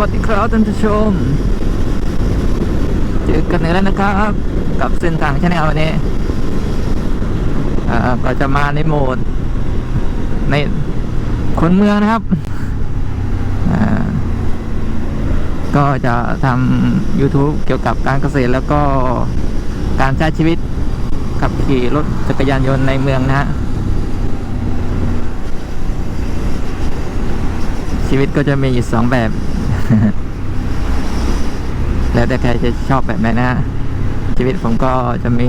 วัสดีครับท่านผู้ชม เจอกันอีกแล้วนะครับ กับเส้นทางชาแนลวันนี้ก็จะมาในโหมด ในคนเมืองนะครับก็จะทำ YouTube เกี่ยวกับการเกษตรแล้วก็การใช้ชีวิตขับขี่รถจักรยานยนต์ในเมืองนะฮะชีวิตก็จะมีอยู่สองแบบ แล้วแต่ใครจะชอบแบบไหนนะฮะชีวิตผมก็จะมี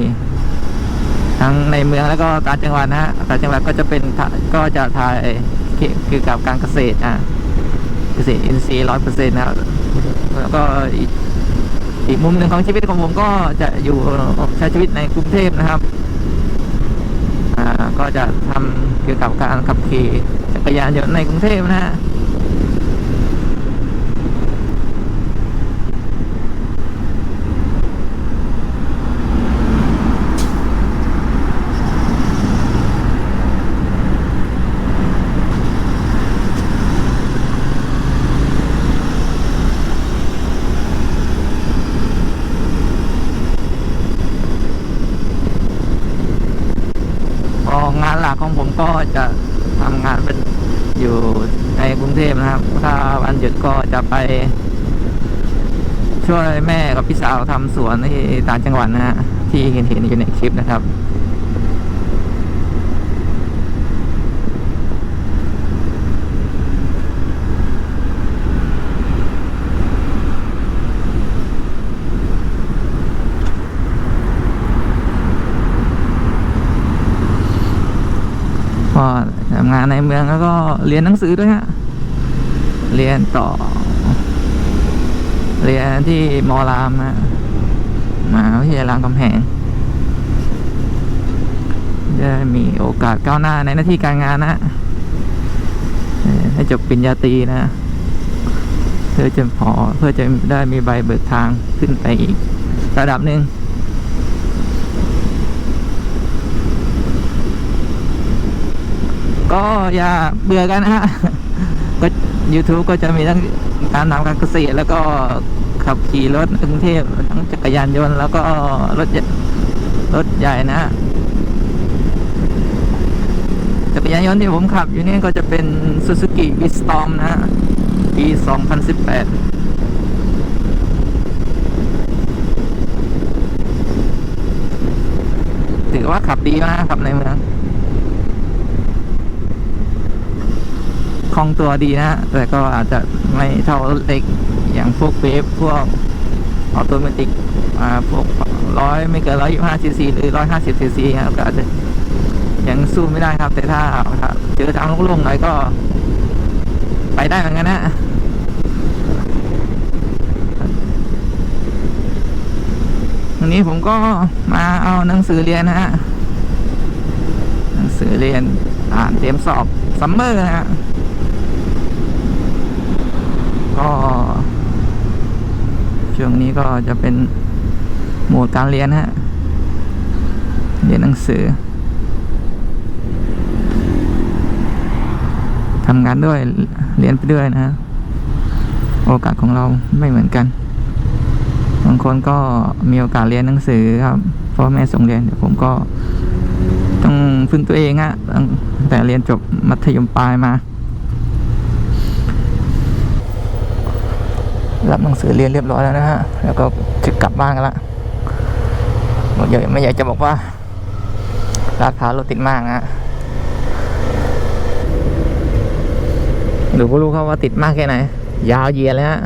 ทั้งในเมืองแล้วก็ต่างจังหวัดนะฮะต่างจังหวัดก็จะเป็นก็จะถ่ายเกี่ยวกับการเกษตรอะเกษตรอินทรีย์ร้อยเปอร์เซ็นต์นะแล้วก็อีกมุมหนึ่งของชีวิตของผมก็จะอยู่ใช้ชีวิตในกรุงเทพนะครับอ่าก็จะทำเกี่ยวกับการขับขี่จักรยานยนต์ในกรุงเทพนะฮะ ก็งานหลักของผมก็จะทำงานเป็น อยู่ในกรุงเทพนะครับ ถ้าวันหยุดก็จะไป ช่วยแม่กับพี่สาวทำสวนที่ต่างจังหวัดนะฮะที่เห็นเห็นอยู่ในคลิปนะครับ ก็ทำงานในเมืองแล้วก็เรียนหนังสือด้วยฮะ เรียนต่อ เรียนที่มอรามนะมหาวิทยาลัยรามคำแหงจะมีโอกาสก้าวหน้าในหน้าที่การงานนะให้จบปริญญาตรีนะเพื่อจะพอเพื่อจะได้มีใบเบิกทางขึ้นไปอีกระดับหนึ่ง ก็อย่าเบื่อกันนะฮะก็ YouTube ก็จะมีทั้งการทำการเกษตรแล้วก็ขับขี่รถกรุงเทพทั้งจักรยานยนต์แล้วก็รถรถใหญ่นะจักรยานยนต์ที่ผมขับอยู่นี่ก็จะเป็น Suzuki Wisdom นะฮะปี 2018ถือว่าขับดีมากขับในเมือง คล่องตัวดีนะแต่ก็อาจจะไม่เท่ารถเล็กอย่างพวกเวฟพวกออโตเมติกอ่าพวกร้อยไม่เกินร้อยยี่ห้าซีซีหรือร้อยห้าสิบซีซีครับก็อาจจะยังสู้ไม่ได้ครับ แต่ถ้าเจอทางลงๆหน่อยก็ ไปได้เหมือนกันนะวันนี้ผมก็มาเอาหนังสือเรียนนะฮะหนังสือเรียนอ่านเตรียมสอบซัมเมอร์นะฮะ ก็ ช่วงนี้ก็จะเป็นโหมดการเรียนฮะ เรียนหนังสือทำงานด้วยเรียนไปด้วยนะฮะโอกาสของเราไม่เหมือนกันบางคนก็มีโอกาสเรียนหนังสือครับเพราะแม่ส่งเรียนแต่ผมก็ต้องพึ่งตัวเองอะแต่เรียนจบมัธยมปลายมา รับหนังสือเรียนเรียบร้อยแล้วนะฮะ แล้วก็จะกลับบ้านกันละผมอยาไม่อยากจะบอกว่าลาดพร้าวรถติดมากนะหรือก็รู้เขาว่าติดมากแค่ไหน ยาวเยียดเลยฮะ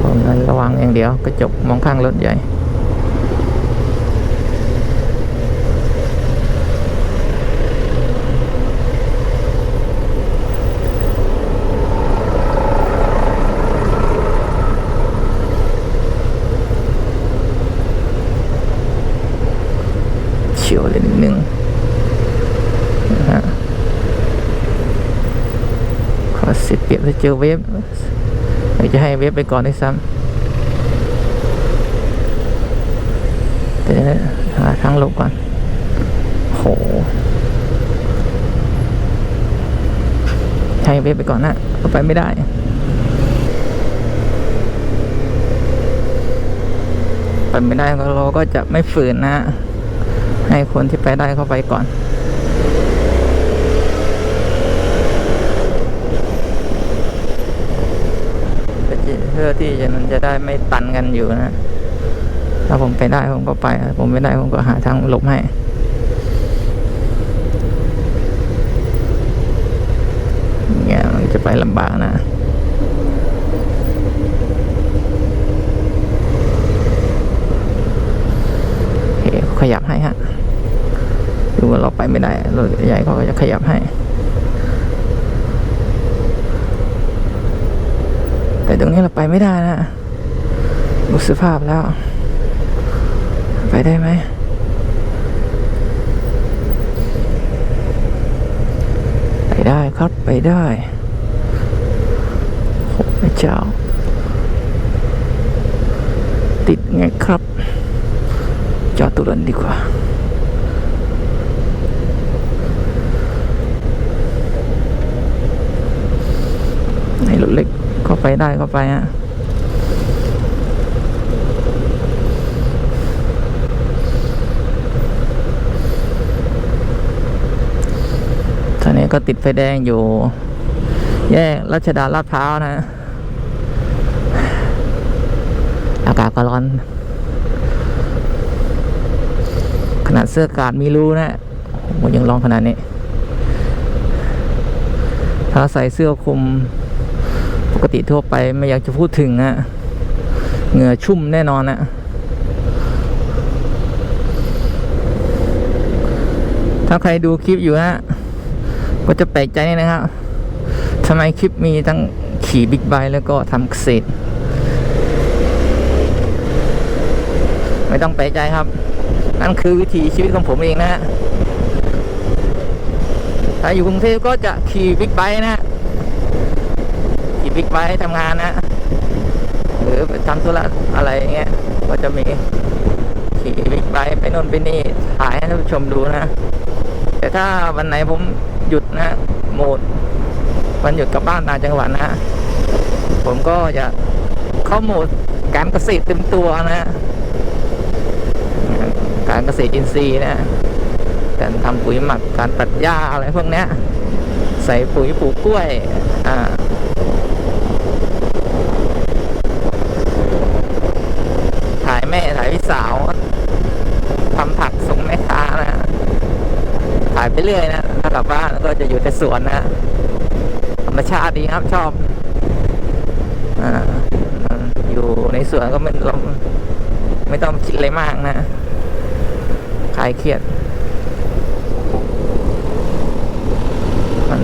ผมนั้นระวังอย่างเดียวกระจกมองข้างรถใหญ่ เจอเวฟจะให้เวฟไปก่อนด้วยซ้ำแต่หาทางลบกก่อนโหให้เวฟไปก่อนนะก็ไปไม่ได้ไปไม่ได้เราก็จะไม่ฝืนนะ ให้คนที่ไปได้เข้าไปก่อน พื่อที่จะมันจะได้ไม่ตันกันอยู่นะ ถ้าผมไปได้ผมก็ไป ผมไม่ได้ผมก็หาทางหลบให้เงี้ยมันจะไปลำบากนะ โอเคขยับให้ฮะ ดูว่าเราไปไม่ได้รถใหญ่เขาก็จะขยับให้ แต่ตรงนี้เราไปไม่ได้นะดูสภาพแล้ว ไปได้ไหมไปได้ครับไปได้โอ้แม่เจ้า ติดไงครับจอดตุรันดีกว่าในรถเล็ก เข้าไปได้เข้าไปฮะตอนนี้ก็ติดไฟแดงอยู่ แยกรัชดาลาดพร้าวนะ อากาศก็ร้อน ขนาดเสื้อกาดมีรูนะโอ้โหยังร้อนขนาดนี้ถ้าใส่เสื้อคลุม ปกติทั่วไปไม่อยากจะพูดถึงอะเหงื่อชุ่มแน่นอนอะถ้าใครดูคลิปอยู่ฮะก็จะแปลกใจนะครับทำไมคลิปมีทั้งขี่บิ๊กไบค์แล้วก็ทำเกษตร ไม่ต้องแปลกใจครับ นั่นคือวิถีชีวิตของผมเองนะฮะถ้าอยู่กรุงเทพก็จะขี่บิ๊กไบค์นะฮะ ขี่บิ๊กไบค์ทำงานนะ หรือทำธุระอะไรเงี้ย ก็จะมีขี่บิ๊กไบค์ไปโน่นไปนี่ถ่ายให้ท่านผู้ชมดูนะ แต่ถ้าวันไหนผมหยุดนะโหมดวันหยุดกลับบ้านต่างจังหวัดนะผมก็จะเข้าโหมดการเกษตรเต็มตัวนะ การเกษตรอินทรีย์นะการทำปุ๋ยหมักการตัดหญ้าอะไรพวกนี้ใส่ปุ๋ยปลูกกล้วย อ่า ถ่ายแม่ถ่ายพี่สาวทำผักส่งแม่ค้านะ ถ่ายไปเรื่อยนะถ้ากลับบ้านก็จะอยู่แต่สวนนะธรรมชาติดีครับชอบออยู่ในสวนก็ไม่เราไม่ต้องคิดอะไรมากนะคลายเครียด มัน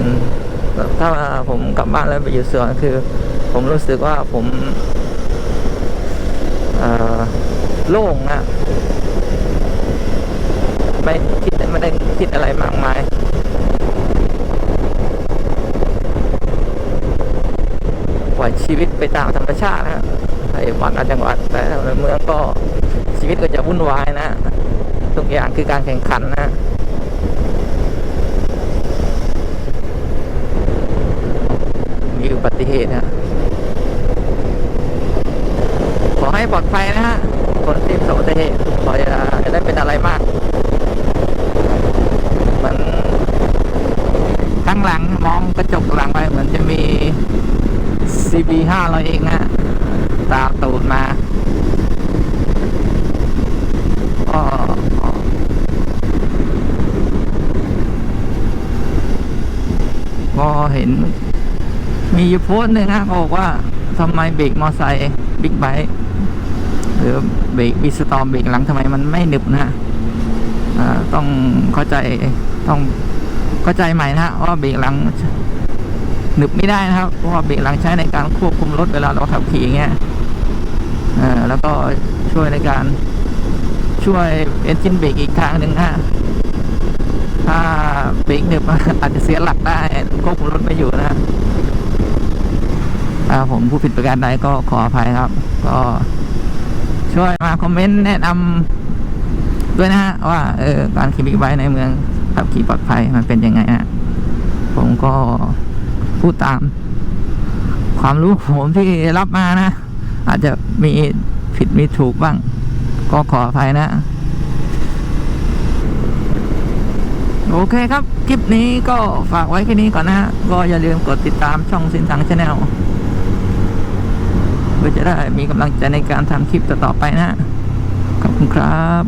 ถ้าผมกลับบ้านแล้วไปอยู่สวนคือ ผมรู้สึกว่าผมโล่งนะไม่คิด ไม่ได้คิดอะไรมากมายปล่อยชีวิตไปตามธรรมชาตินะไอ้วันต่างจังหวัดแต่ในเมืองก็ชีวิตก็จะวุ่นวายนะ ทุกอย่างคือการแข่งขันนะมีอุบัติเหตุนะขอให้ปลอดภัยนะฮะคนที่ประสบอุบัติเหตุขออย่ได้เป็นอะไรมาก มือนข้างหลังมองกระจกหลังไปเหมือนจะมี CB 5 0 0เองนะตามตูดมาก็ก็เห็น มียู่โพสต์หนึ่งนะบอกว่าทำไมเบรกมอไซค์บิ๊กไบค์หรือเบรกบิสตอมเบรกหลังทำไมมันไม่หนึบนะอ่าต้องเข้าใจ ต้องเข้าใจใหม่นะฮะว่าเบรกหลังหนึบไม่ได้นะครับ เพราะว่าเบรกหลังใช้ในการควบคุมรถเวลาเราขับขี่อย่างเงี้ยอ่าแล้วก็ช่วยในการช่วยเอนจินเบรกอีกทางหนึ่งฮะถ้าเบรกหนึบอาจจะเสียหลักได้ควบคุมรถไม่อยู่นะถ้าผมผู้ผิดประการใดก็ขออภัยครับ ก็ช่วยมาคอมเมนต์แนะนำด้วยนะฮะว่าเออการขี่บิ๊กไบค์ในเมือง ขับขี่ปลอดภัยมันเป็นยังไงฮะผมก็พูดตาม ความรู้ผมที่รับมานะ อาจจะมีผิดมีถูกบ้าง ก็ขออภัยนะ โอเคครับ คลิปนี้ก็ฝากไว้แค่นี้ก่อนนะฮะก็อย่าลืมกดติดตามช่องสินสังชาแนลเพื่อจะได้มีกำลังใจในการทำคลิปต่อๆไปนะขอบคุณครับ